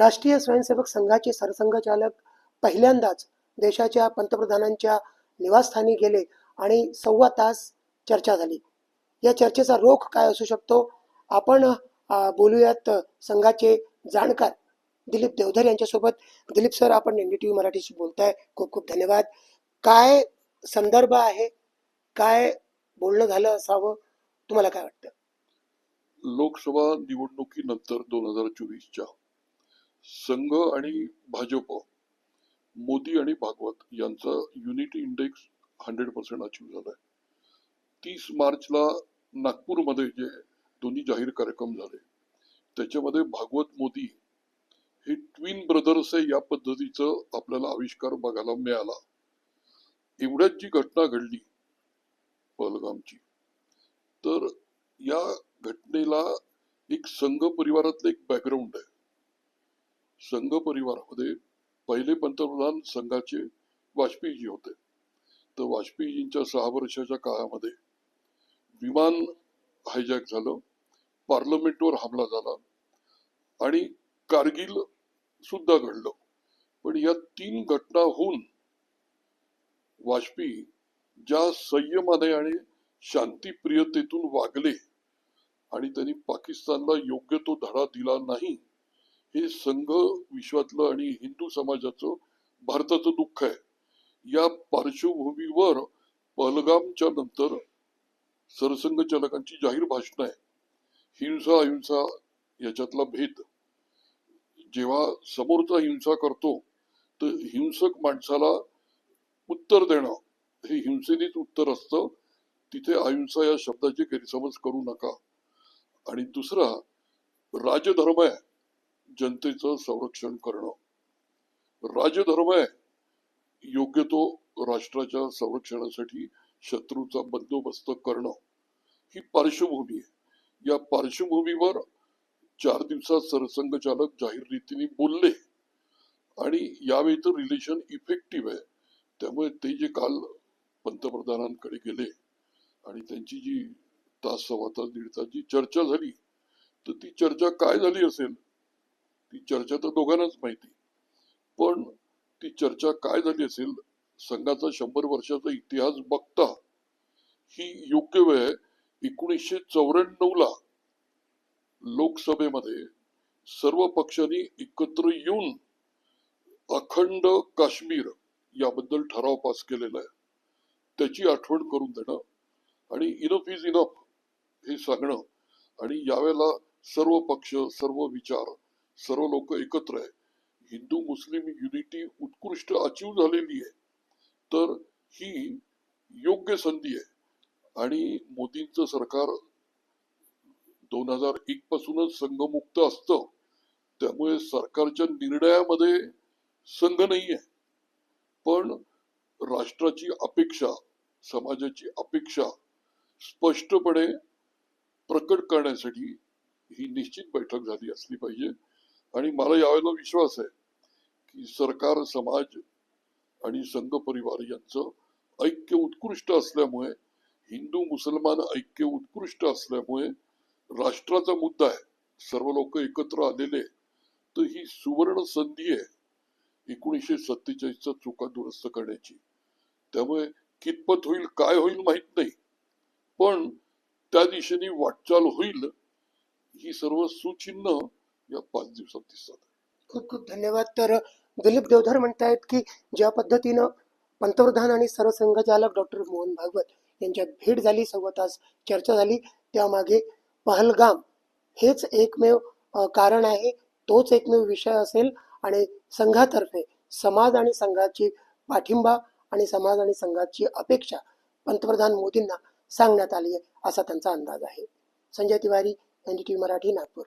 राष्ट्रीय स्वयंसेवक संघाचे सरसंघचालक पहिल्यांदाच देशाच्या पंतप्रधानांच्या निवासस्थानी गेले आणि सव्वा तास चर्चा झाली. या चर्चेचा रोख काय असू शकतो? आपण बोलूयात संघाचे जाणकार दिलीप देवधर यांच्यासोबत. दिलीप सर आपण एनडीटीव्ही मराठीशी बोलताय. खूप खूप धन्यवाद. काय संदर्भ आहे? काय बोलणं झालं असावं? तुम्हाला काय वाटतं? लोकसभा निवडणुकीनंतर दोन हजार चोवीसच्या संघ आणि भाजप मोदी आणि भागवत यांचा unity index hundred percent achieve झालाय. तीस मार्चला नागपूरमध्ये जे दोन्ही जाहीर कार्यक्रम झाले त्याच्यामध्ये भागवत मोदी हे ट्विन ब्रदर्स आहे या पद्धतीचं आपल्याला आविष्कार बघायला मिळाला. एवढ्याच जी घटना घडली पहलगामची तर या घटनेला एक संघ परिवारातलं एक बॅकग्राऊंड आहे. संघ परिवारामध्ये पहिले पंतप्रधान संघाचे वाजपेयीजी होते. तर वाजपेयीजींच्या सहा वर्षाच्या काळामध्ये विमान हायजॅक झालं पार्लमेंटवर हमला झाला आणि कारगिल सुद्धा घडलं. पण या तीन घटना होऊन वाजपेयी ज्या संयमाने आणि शांतीप्रियतेतून वागले आणि त्यांनी पाकिस्तानला योग्य तो धडा दिला नाही हे संघ विश्वातलं आणि हिंदू समाजाचं भारताचं दुःख आहे. या पार्श्वभूमीवर पहलगामच्या नंतर सरसंघचालकांची जाहीर भाषण आहे. हिंसा अहिंसा याच्यातला भेद. जेव्हा समोरचा हिंसा करतो तर हिंसक माणसाला उत्तर देणं हे हिंसेनेच उत्तर असतं. तिथे अहिंसा या शब्दाचे गैरसमज करू नका. आणि दुसरा राजधर्म आहे. जनतेचं संरक्षण करणं. राजधर्म आहे. योग्य तो राष्ट्राच्या संरक्षणासाठी शत्रूचा बंदोबस्त करणं ही पार्श्वभूमी आहे. या पार्श्वभूमीवर चार दिवसात सरसंघचालक जाहीर रीतीने बोलले आणि यावेळी तर रिलेशन इफेक्टिव्ह आहे. त्यामुळे ते जे काल पंतप्रधानांकडे गेले आणि त्यांची जी तास सव्वा तास दीड तास जी चर्चा झाली तर ती चर्चा काय झाली असेल? ती चर्चा तर दोघांनाच माहिती पण ती चर्चा काय झाली असेल संघाचा शंभर वर्षाचा इतिहास बघता ही योग्य वेळ आहे एकोणीसशे चौऱ्याण्णव ला लोकसभेमध्ये सर्व पक्षांनी एकत्र येऊन अखंड काश्मीर याबद्दल ठराव पास केलेला आहे. त्याची आठवण करून देणं आणि इनफ इज इनफ हे सांगणं आणि यावेळेला सर्व पक्ष सर्व विचार सर्व लोक एकत्र आहे. हिंदू मुस्लिम युनिटी उत्कृष्ट अचीव झालेली आहे. तर ही योग्य संधी आहे. आणि मोदींचं सरकार दोन हजार एक पासूनच संघमुक्त असतं. त्यामुळे सरकारच्या निर्णयामध्ये संघ नाहीये पण राष्ट्राची अपेक्षा समाजाची अपेक्षा स्पष्टपणे प्रकट करण्यासाठी ही निश्चित बैठक झाली असली पाहिजे. आणि मला यावेळेला विश्वास आहे की सरकार समाज आणि संघ परिवार यांचं ऐक्य उत्कृष्ट असल्यामुळे हिंदू मुसलमान ऐक्य उत्कृष्ट असल्यामुळे राष्ट्राचा मुद्दा आहे. सर्व लोक एकत्र आलेले तर ही सुवर्ण संधी आहे एकोणीसशे सत्तेचाळीसचा चुका दुरुस्त करण्याची. त्यामुळे कितपत होईल काय होईल माहीत नाही. पण त्या दिशेने वाटचाल होईल ही सर्व सुचिन्ह या पाच दिवसात दिसतात. खूप खूप धन्यवाद. तर दिलीप देवधर म्हणतायत की ज्या पद्धतीनं पंतप्रधान आणि सरसंघचालक डॉक्टर मोहन भागवत यांच्यात भेट झाली सव्वा तास चर्चा झाली त्यामागे पहलगाम हेच एकमेव कारण आहे तोच एकमेव विषय असेल आणि संघातर्फे समाज आणि संघाची पाठिंबा आणि समाज आणि संघाची अपेक्षा पंतप्रधान मोदींना सांगण्यात आली आहे असा त्यांचा अंदाज आहे. Sanjay Tiwari N D T Marathi Nagpur.